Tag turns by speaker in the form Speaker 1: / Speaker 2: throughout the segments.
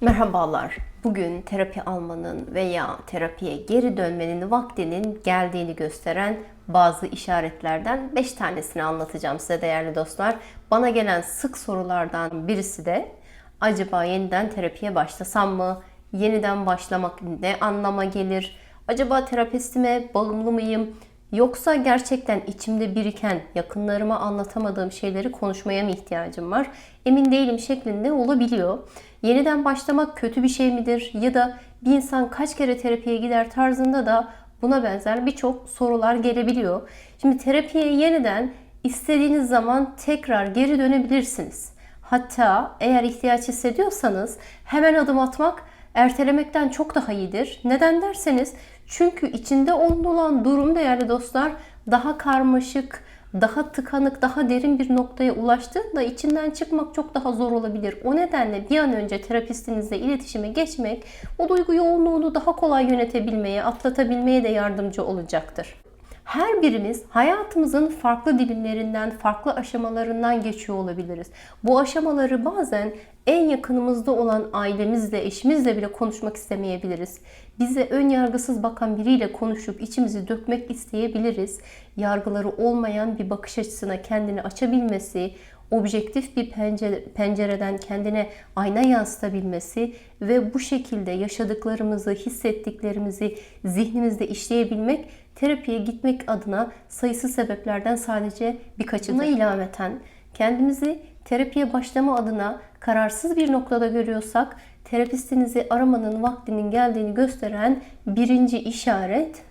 Speaker 1: Merhabalar. Bugün terapi almanın veya terapiye geri dönmenin vaktinin geldiğini gösteren bazı işaretlerden 5 tanesini anlatacağım size değerli dostlar. Bana gelen sık sorulardan birisi de acaba yeniden terapiye başlasam mı? Yeniden başlamak ne anlama gelir? Acaba terapistime bağımlı mıyım? Yoksa gerçekten içimde biriken, yakınlarıma anlatamadığım şeyleri konuşmaya mı ihtiyacım var? Emin değilim şeklinde olabiliyor. Yeniden başlamak kötü bir şey midir? Ya da bir insan kaç kere terapiye gider tarzında da buna benzer birçok sorular gelebiliyor. Şimdi terapiye yeniden istediğiniz zaman tekrar geri dönebilirsiniz. Hatta eğer ihtiyaç hissediyorsanız hemen adım atmak ertelemekten çok daha iyidir. Neden derseniz çünkü içinde olan durum değerli dostlar daha karmaşık, daha tıkanık, daha derin bir noktaya ulaştığında içinden çıkmak çok daha zor olabilir. O nedenle bir an önce terapistinizle iletişime geçmek o duygu yoğunluğunu daha kolay yönetebilmeye, atlatabilmeye de yardımcı olacaktır. Her birimiz hayatımızın farklı dilimlerinden, farklı aşamalarından geçiyor olabiliriz. Bu aşamaları bazen en yakınımızda olan ailemizle, eşimizle bile konuşmak istemeyebiliriz. Bize ön yargısız bakan biriyle konuşup içimizi dökmek isteyebiliriz. Yargıları olmayan bir bakış açısına kendini açabilmesi, objektif bir pencere, pencereden kendine ayna yansıtabilmesi ve bu şekilde yaşadıklarımızı, hissettiklerimizi zihnimizde işleyebilmek terapiye gitmek adına sayısız sebeplerden sadece birkaçı. Buna ilaveten kendimizi terapiye başlama adına kararsız bir noktada görüyorsak terapistinizi aramanın vaktinin geldiğini gösteren birinci işaret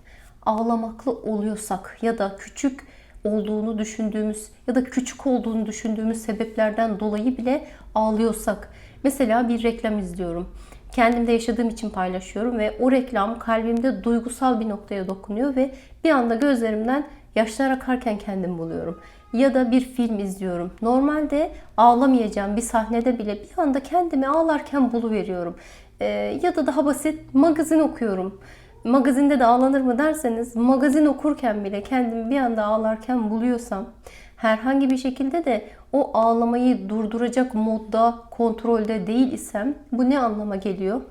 Speaker 1: ağlamaklı oluyorsak ya da küçük olduğunu düşündüğümüz ya da küçük olduğunu düşündüğümüz sebeplerden dolayı bile ağlıyorsak. Mesela bir reklam izliyorum. Kendimde yaşadığım için paylaşıyorum ve o reklam kalbimde duygusal bir noktaya dokunuyor ve bir anda gözlerimden yaşlar akarken kendimi buluyorum. Ya da bir film izliyorum. Normalde ağlamayacağım bir sahnede bile bir anda kendimi ağlarken buluveriyorum. Ee, ya da daha basit magazin okuyorum magazinde de ağlanır mı derseniz magazin okurken bile kendimi bir anda ağlarken buluyorsam herhangi bir şekilde de o ağlamayı durduracak modda, kontrolde değil isem bu ne anlama geliyor?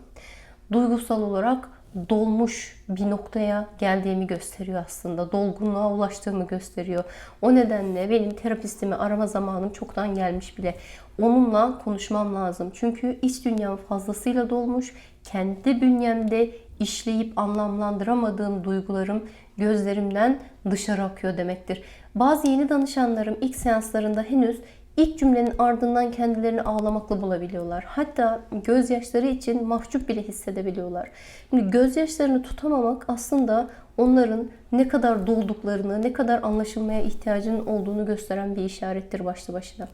Speaker 1: Duygusal olarak dolmuş bir noktaya geldiğimi gösteriyor aslında. Dolgunluğa ulaştığımı gösteriyor. O nedenle benim terapistimi arama zamanım çoktan gelmiş bile. Onunla konuşmam lazım. Çünkü iç dünyam fazlasıyla dolmuş. Kendi bünyemde işleyip anlamlandıramadığım duygularım gözlerimden dışarı akıyor demektir. Bazı yeni danışanlarım ilk seanslarında henüz ilk cümlenin ardından kendilerini ağlamakla bulabiliyorlar. Hatta gözyaşları için mahcup bile hissedebiliyorlar. Şimdi gözyaşlarını tutamamak aslında onların ne kadar dolduklarını, ne kadar anlaşılmaya ihtiyacının olduğunu gösteren bir işarettir başlı başına.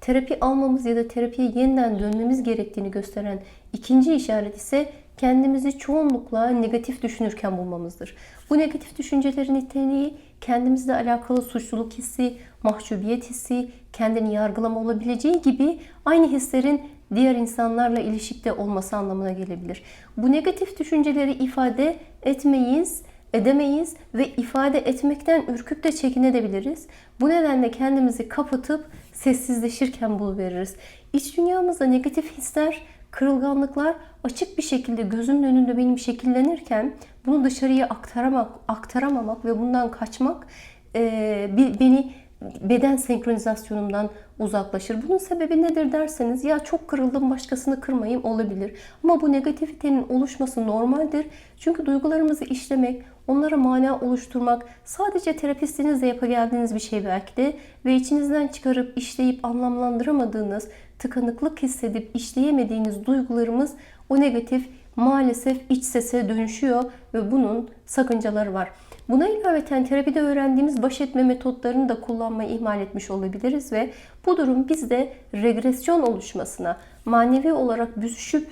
Speaker 1: Terapi almamız ya da terapiye yeniden dönmemiz gerektiğini gösteren ikinci işaret ise kendimizi çoğunlukla negatif düşünürken bulmamızdır. Bu negatif düşüncelerin niteliği kendimizle alakalı suçluluk hissi, mahcubiyet hissi, kendini yargılama olabileceği gibi aynı hislerin diğer insanlarla ilişkide olması anlamına gelebilir. Bu negatif düşünceleri ifade etmeyiz, edemeyiz ve ifade etmekten ürküp de çekinebiliriz. Bu nedenle kendimizi kapatıp sessizleşirken buluveririz. İç dünyamızda negatif hisler kırılganlıklar açık bir şekilde gözümün önünde benim şekillenirken bunu dışarıya aktaramak, aktaramamak ve bundan kaçmak e, beni beden senkronizasyonumdan uzaklaşır. Bunun sebebi nedir derseniz ya çok kırıldım başkasını kırmayayım olabilir. Ama bu negativitenin oluşması normaldir. Çünkü duygularımızı işlemek, onlara mana oluşturmak sadece terapistinizle yapageldiğiniz bir şey belki de ve içinizden çıkarıp işleyip anlamlandıramadığınız, tıkanıklık hissedip işleyemediğiniz duygularımız o negatif maalesef iç sese dönüşüyor ve bunun sakıncaları var. Buna ilaveten terapide öğrendiğimiz baş etme metotlarını da kullanmayı ihmal etmiş olabiliriz ve bu durum bizde regresyon oluşmasına, manevi olarak büzüşüp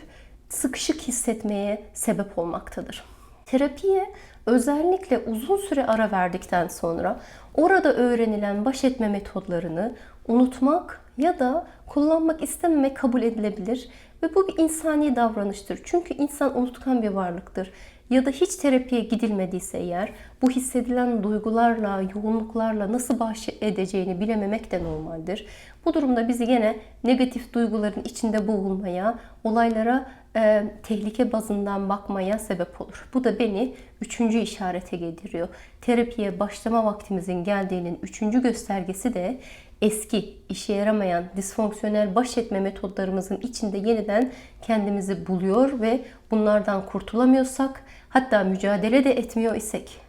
Speaker 1: sıkışık hissetmeye sebep olmaktadır. Terapiye özellikle uzun süre ara verdikten sonra orada öğrenilen baş etme metodlarını unutmak ya da kullanmak istememek kabul edilebilir ve bu bir insani davranıştır. Çünkü insan unutkan bir varlıktır. ya da hiç terapiye gidilmediyse eğer bu hissedilen duygularla, yoğunluklarla nasıl baş edeceğini bilememek de normaldir. Bu durumda bizi gene negatif duyguların içinde boğulmaya, olaylara e, tehlike bazından bakmaya sebep olur. Bu da beni üçüncü işarete getiriyor. Terapiye başlama vaktimizin geldiğinin üçüncü göstergesi de eski, işe yaramayan, disfonksiyonel baş etme metodlarımızın içinde yeniden kendimizi buluyor ve bunlardan kurtulamıyorsak, hatta mücadele de etmiyor isek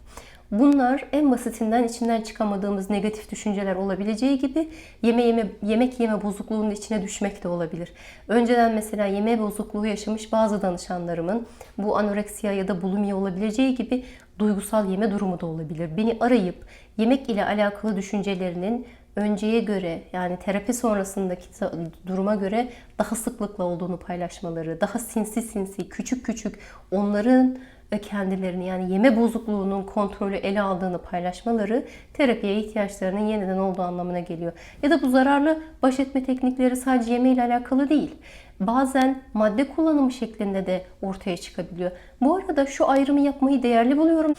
Speaker 1: Bunlar en basitinden içinden çıkamadığımız negatif düşünceler olabileceği gibi yeme yeme yemek yeme bozukluğunun içine düşmek de olabilir. Önceden mesela yeme bozukluğu yaşamış bazı danışanlarımın bu anoreksiya ya da bulimiya olabileceği gibi duygusal yeme durumu da olabilir. Beni arayıp yemek ile alakalı düşüncelerinin önceye göre yani terapi sonrasındaki duruma göre daha sıklıkla olduğunu paylaşmaları, daha sinsi sinsi, küçük küçük onların ve kendilerini yani yeme bozukluğunun kontrolü ele aldığını paylaşmaları terapiye ihtiyaçlarının yeniden olduğu anlamına geliyor. Ya da bu zararlı baş etme teknikleri sadece yeme ile alakalı değil. Bazen madde kullanımı şeklinde de ortaya çıkabiliyor. Bu arada şu ayrımı yapmayı değerli buluyorum.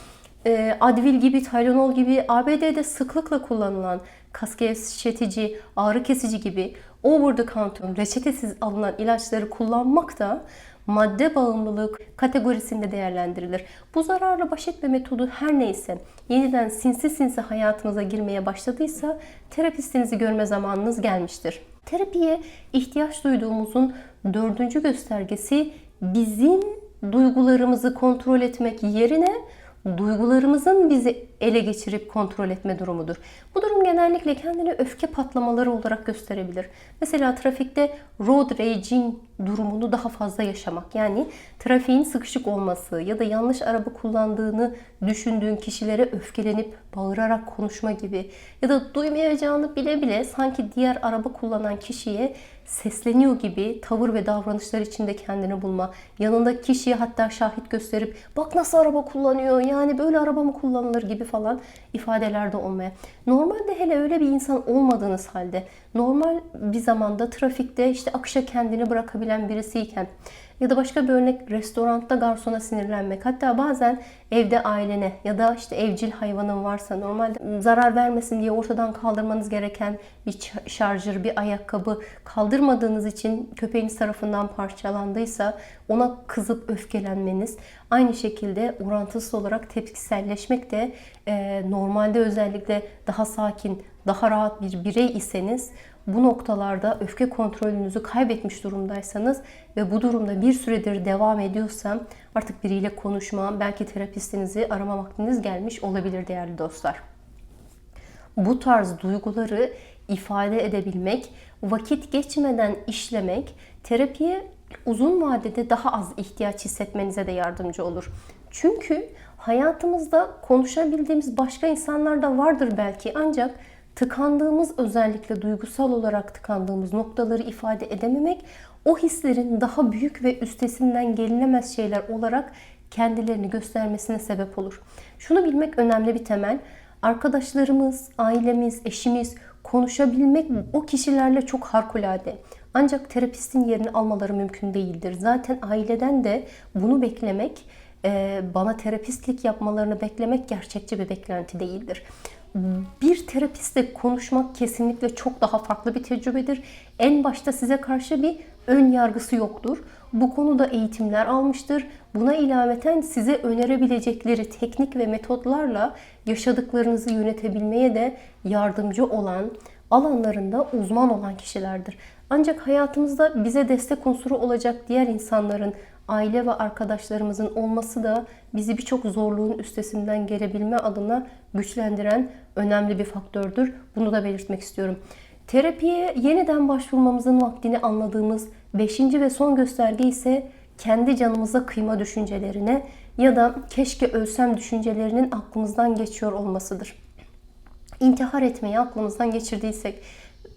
Speaker 1: Advil gibi, Tylenol gibi ABD'de sıklıkla kullanılan kas gevşetici, ağrı kesici gibi over the counter, reçetesiz alınan ilaçları kullanmak da madde bağımlılık kategorisinde değerlendirilir. Bu zararla baş etme metodu her neyse yeniden sinsi sinsi hayatınıza girmeye başladıysa terapistinizi görme zamanınız gelmiştir. Terapiye ihtiyaç duyduğumuzun dördüncü göstergesi bizim duygularımızı kontrol etmek yerine duygularımızın bizi ele geçirip kontrol etme durumudur. Bu durum genellikle kendini öfke patlamaları olarak gösterebilir. Mesela trafikte road raging durumunu daha fazla yaşamak. Yani trafiğin sıkışık olması ya da yanlış araba kullandığını düşündüğün kişilere öfkelenip bağırarak konuşma gibi ya da duymayacağını bile bile sanki diğer araba kullanan kişiye sesleniyor gibi tavır ve davranışlar içinde kendini bulma. Yanındaki kişiye hatta şahit gösterip bak nasıl araba kullanıyor yani böyle araba mı kullanılır gibi falan ifadelerde olmaya. Normalde hele öyle bir insan olmadığınız halde normal bir zamanda trafikte işte akışa kendini bırakabilen birisiyken ya da başka bir örnek restoranda garsona sinirlenmek. Hatta bazen evde ailene ya da işte evcil hayvanın varsa normalde zarar vermesin diye ortadan kaldırmanız gereken bir şarjır, bir ayakkabı kaldırmadığınız için köpeğiniz tarafından parçalandıysa ona kızıp öfkelenmeniz aynı şekilde orantısız olarak tepkiselleşmek de e, normalde özellikle daha sakin, daha rahat bir birey iseniz bu noktalarda öfke kontrolünüzü kaybetmiş durumdaysanız ve bu durumda bir süredir devam ediyorsam artık biriyle konuşma, belki terapistinizi arama vaktiniz gelmiş olabilir değerli dostlar. Bu tarz duyguları ifade edebilmek, vakit geçmeden işlemek terapiye uzun vadede daha az ihtiyaç hissetmenize de yardımcı olur. Çünkü hayatımızda konuşabildiğimiz başka insanlar da vardır belki ancak tıkandığımız özellikle duygusal olarak tıkandığımız noktaları ifade edememek o hislerin daha büyük ve üstesinden gelinemez şeyler olarak kendilerini göstermesine sebep olur. Şunu bilmek önemli bir temel. Arkadaşlarımız, ailemiz, eşimiz konuşabilmek o kişilerle çok harikulade. Ancak terapistin yerini almaları mümkün değildir. Zaten aileden de bunu beklemek, bana terapistlik yapmalarını beklemek gerçekçi bir beklenti değildir bir terapistle konuşmak kesinlikle çok daha farklı bir tecrübedir. En başta size karşı bir ön yargısı yoktur. Bu konuda eğitimler almıştır. Buna ilaveten size önerebilecekleri teknik ve metotlarla yaşadıklarınızı yönetebilmeye de yardımcı olan, alanlarında uzman olan kişilerdir. Ancak hayatımızda bize destek unsuru olacak diğer insanların aile ve arkadaşlarımızın olması da bizi birçok zorluğun üstesinden gelebilme adına güçlendiren önemli bir faktördür. Bunu da belirtmek istiyorum. Terapiye yeniden başvurmamızın vaktini anladığımız beşinci ve son gösterge ise kendi canımıza kıyma düşüncelerine ya da keşke ölsem düşüncelerinin aklımızdan geçiyor olmasıdır. İntihar etmeyi aklımızdan geçirdiysek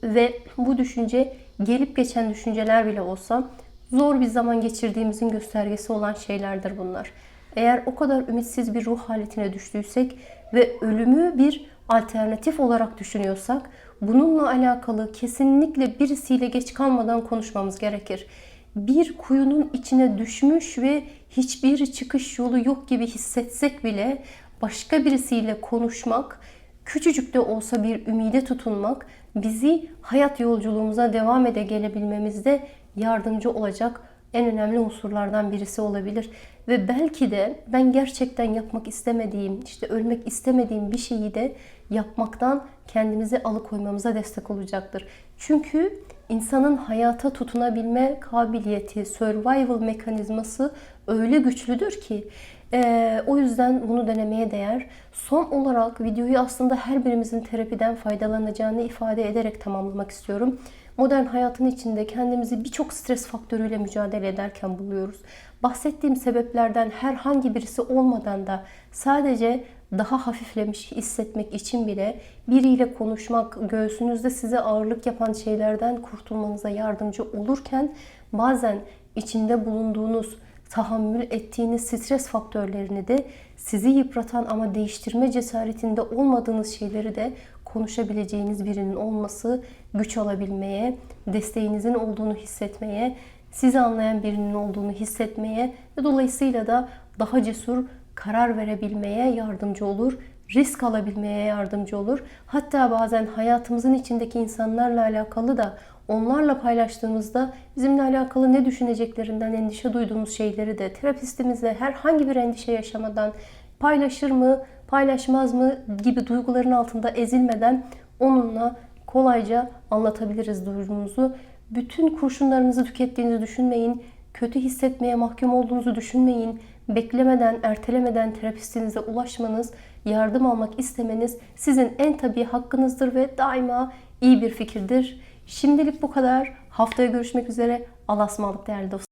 Speaker 1: ve bu düşünce gelip geçen düşünceler bile olsa zor bir zaman geçirdiğimizin göstergesi olan şeylerdir bunlar. Eğer o kadar ümitsiz bir ruh haletine düştüysek ve ölümü bir alternatif olarak düşünüyorsak bununla alakalı kesinlikle birisiyle geç kalmadan konuşmamız gerekir. bir kuyunun içine düşmüş ve hiçbir çıkış yolu yok gibi hissetsek bile başka birisiyle konuşmak, küçücük de olsa bir ümide tutunmak bizi hayat yolculuğumuza devam ede gelebilmemizde yardımcı olacak en önemli unsurlardan birisi olabilir. Ve belki de ben gerçekten yapmak istemediğim, işte ölmek istemediğim bir şeyi de yapmaktan kendimizi alıkoymamıza destek olacaktır. Çünkü insanın hayata tutunabilme kabiliyeti, survival mekanizması öyle güçlüdür ki ee, o yüzden bunu denemeye değer. Son olarak videoyu aslında her birimizin terapiden faydalanacağını ifade ederek tamamlamak istiyorum. Modern hayatın içinde kendimizi birçok stres faktörüyle mücadele ederken buluyoruz. Bahsettiğim sebeplerden herhangi birisi olmadan da sadece daha hafiflemiş hissetmek için bile biriyle konuşmak, göğsünüzde size ağırlık yapan şeylerden kurtulmanıza yardımcı olurken bazen içinde bulunduğunuz tahammül ettiğiniz stres faktörlerini de sizi yıpratan ama değiştirme cesaretinde olmadığınız şeyleri de konuşabileceğiniz birinin olması güç alabilmeye, desteğinizin olduğunu hissetmeye, sizi anlayan birinin olduğunu hissetmeye ve dolayısıyla da daha cesur karar verebilmeye yardımcı olur, risk alabilmeye yardımcı olur. Hatta bazen hayatımızın içindeki insanlarla alakalı da onlarla paylaştığımızda bizimle alakalı ne düşüneceklerinden endişe duyduğumuz şeyleri de terapistimizle herhangi bir endişe yaşamadan paylaşır mı, paylaşmaz mı gibi duyguların altında ezilmeden onunla kolayca anlatabiliriz durumunuzu. Bütün kurşunlarınızı tükettiğinizi düşünmeyin. Kötü hissetmeye mahkum olduğunuzu düşünmeyin. Beklemeden, ertelemeden terapistinize ulaşmanız, yardım almak istemeniz sizin en tabii hakkınızdır ve daima iyi bir fikirdir. Şimdilik bu kadar. Haftaya görüşmek üzere. Allah'a ısmarladık değerli dostlar.